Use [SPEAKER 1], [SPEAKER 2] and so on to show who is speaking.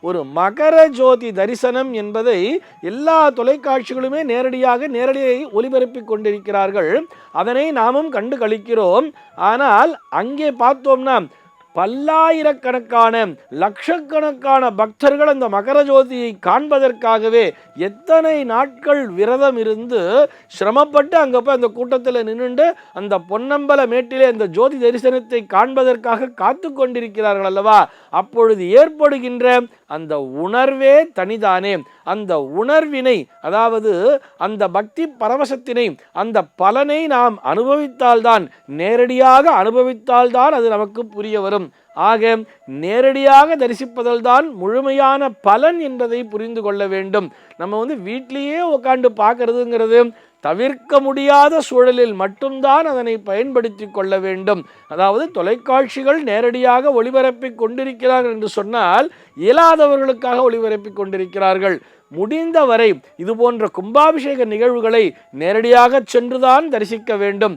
[SPEAKER 1] ஒரு மகர ஜோதி தரிசனம் என்பதை எல்லா தொலைக்காட்சிகளுமே நேரடியாக நேரடியை ஒளிபரப்பிக் கொண்டிருக்கிறார்கள். அதனை நாமும் கண்டு கழிக்கிறோம் ஆனால் அங்கே பார்த்தோம்னா பல்லாயிரக்கணக்கான லட்சக்கணக்கான பக்தர்கள் அந்த மகர ஜோதியை காண்பதற்காகவே எத்தனை நாட்கள் விரதம் இருந்து சிரமப்பட்டு அங்கே போய் அந்த கூட்டத்தில் நின்றுண்டு அந்த பொன்னம்பல மேட்டிலே அந்த ஜோதி தரிசனத்தை காண்பதற்காக காத்து கொண்டிருக்கிறார்கள் அல்லவா? அப்பொழுது ஏற்படுகின்ற அந்த உணர்வே தனிதானே. அந்த உணர்வினை அதாவது அந்த பக்தி பரவசத்தினை அந்த பலனை நாம் அனுபவித்தால்தான் நேரடியாக அனுபவித்தால்தான் அது நமக்கு புரிய வரும். ஆக நேரடியாக தரிசிப்பதில்தான் முழுமையான பலன் என்பதை புரிந்து கொள்ள வேண்டும். நம்ம வந்து வீட்டிலேயே உட்காந்து பார்க்கறதுங்கிறது தவிர்க்க முடியாத சூழலில் மட்டும்தான் அதனை பயன்படுத்தி கொள்ள வேண்டும். அதாவது தொலைக்காட்சிகள் நேரடியாக ஒளிபரப்பிக் கொண்டிருக்கிறார்கள் என்று சொன்னால் இயலாதவர்களுக்காக ஒளிபரப்பிக் கொண்டிருக்கிறார்கள். முடிந்தவரை இது போன்ற கும்பாபிஷேக நிகழ்வுகளை நேரடியாக சென்றுதான் தரிசிக்க வேண்டும்.